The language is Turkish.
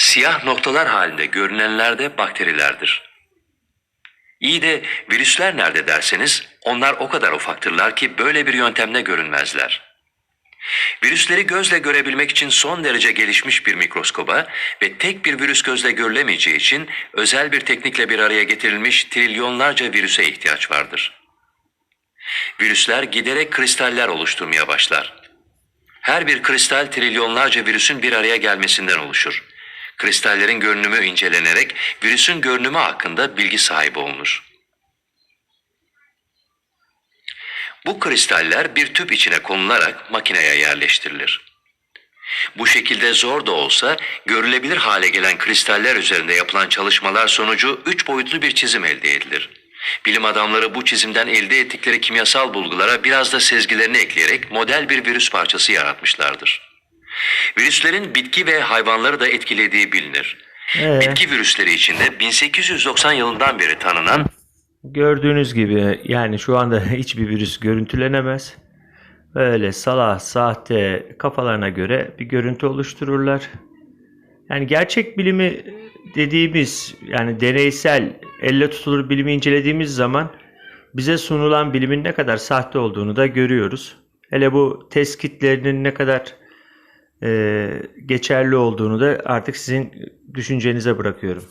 Siyah noktalar halinde görünenler de bakterilerdir. İyi de virüsler nerede derseniz onlar o kadar ufaktırlar ki böyle bir yöntemle görünmezler. Virüsleri gözle görebilmek için son derece gelişmiş bir mikroskoba ve tek bir virüs gözle görülemeyeceği için özel bir teknikle bir araya getirilmiş trilyonlarca virüse ihtiyaç vardır. Virüsler giderek kristaller oluşturmaya başlar. Her bir kristal trilyonlarca virüsün bir araya gelmesinden oluşur. Kristallerin görünümü incelenerek virüsün görünümü hakkında bilgi sahibi olunur. Bu kristaller bir tüp içine konularak makineye yerleştirilir. Bu şekilde zor da olsa görülebilir hale gelen kristaller üzerinde yapılan çalışmalar sonucu üç boyutlu bir çizim elde edilir. Bilim adamları bu çizimden elde ettikleri kimyasal bulgulara biraz da sezgilerini ekleyerek model bir virüs parçası yaratmışlardır. Virüslerin bitki ve hayvanları da etkilediği bilinir. Ee? Bitki virüsleri içinde 1890 yılından beri tanınan Gördüğünüz gibi yani şu anda hiçbir virüs görüntülenemez. Böyle salah sahte kafalarına göre bir görüntü oluştururlar. Yani gerçek bilimi dediğimiz yani deneysel elle tutulur bilimi incelediğimiz zaman bize sunulan bilimin ne kadar sahte olduğunu da görüyoruz. Hele bu test kitlerinin ne kadar geçerli olduğunu da artık sizin düşüncenize bırakıyorum.